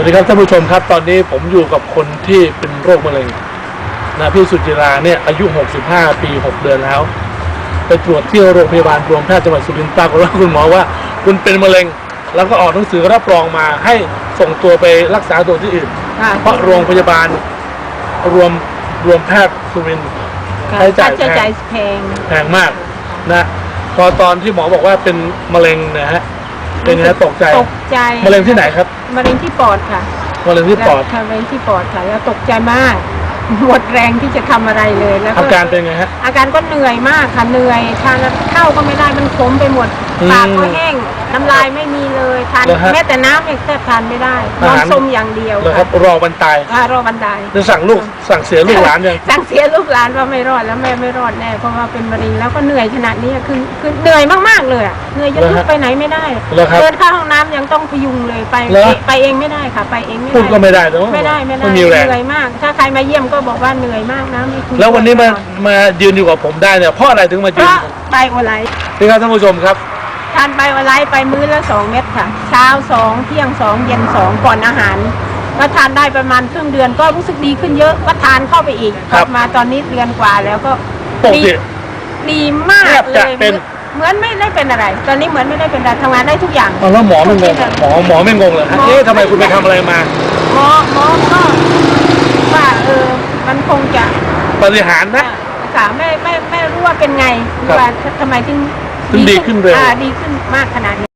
วัสดีครับท่านผู้ชมครับ ตอนนี้ผมอยู่กับคนที่เป็นโรคมะเร็งนะพี่สุจิราเนี่ยอายุ 65 ปี 6 เดือนแล้ว ไปตรวจที่โรงพยาบาลรวมแพทย์จังหวัดสุรินทร์ปรากฏว่าคุณหมอว่า คุณเป็นมะเร็ง แล้วก็ออกหนังสือรับรองมาให้ส่งตัวไปรักษาตัวที่อื่น ค่ะเพราะโรงพยาบาลรวมรวมแพทย์สุรินทร์ค่ะใช้จ่ายค่าใช้จ่ายแพง แพงมากนะ พอตอนที่หมอบอกว่าเป็นมะเร็งเนะฮะ เป็นไงฮะตกใจตกใจมะเร็งที่ไหนครับมะเร็งที่ปอดค่ะมะเร็งที่ปอดค่ะมะเร็งที่ปอดค่ะแล้วตกใจมาก หมดแรงที่จะทำอะไรเลยแล้วอาการเป็นไงฮะอาการก็เหนื่อยมากค่ะเหนื่อยทานข้าวก็ไม่ได้มันขมไปหมดอืม ปากก็แห้งน้ำลายไม่มีเลยทานเหรอฮะแม้แต่น้ำเองแทบทานไม่ได้นอาอนหาร สมอย่างเดียวเลยครับรอวันตายค่ะรอบันไดจะสั่งลูกสั่งเสียลูกหลานยัง สั่งเสียลูกหลานว่าไม่รอดแล้วแม่ไม่รอดแน่เพราะว่าเป็นมะเร็งแล้วก็เหนื่อยขนาดนี้คือคือเหนื่อยมากๆเลยอะเหนื่อยจนเหรอลุฮะกไปไหนไม่ได้เหรอครับเดินเข้าห้องน้ำยังต้องพยุงเลยไปเหรอ ไปเองไม่ได้ค่ะ ไปเองไม่ได้พูดก็ไม่ได้แต่ว่าไม่ได้ไม่ได้ไม่มีแรงเหนื่อยมาก ถ้าใครมาเยี่ยมก็บอกว่าเหนื่อยมากนะไม่คุยแล้ววันนี้มาด้วยมายืนอยู่กับผมได้เนี่ยเพราะอะไรถึงมาเพยืน ราะไบโอไลท์ นี่ครับท่านผู้ชมครับ ทานไบโอไลท์ไปมื้อละสองเม็ดค่ะ เช้าสองเที่ยงสองเย็นสองก่อนอาหารก็ทานได้ประมาณครึ่งเดือนก็รู้สึกดีขึ้นเยอะก็ทานเข้าไปอีกครับ มาตอนนี้เดือนกว่าแล้วก็ปกดีติ ดีมากแทบเลจะยเป็น เหมือนไม่ได้เป็นอะไร ตอนนี้เหมือนไม่ได้เป็นอะไรทำงานได้ทุกอย่างเอาแล้วหมอไม่งงหมอหมอไม่งงเลยฮะหมอเอ๊ะทำไมคุณไปทำอะไรมา หมอหมอก็ว่าเออมันคงจะปฏิหารย์นะค่ะไม่ไม่ไม่รู้ว่าเป็นไงครับ ว่าทำไมถึง ถึงดีขึ้นเร็ว อ่าดีขึ้นมากขนาดนี้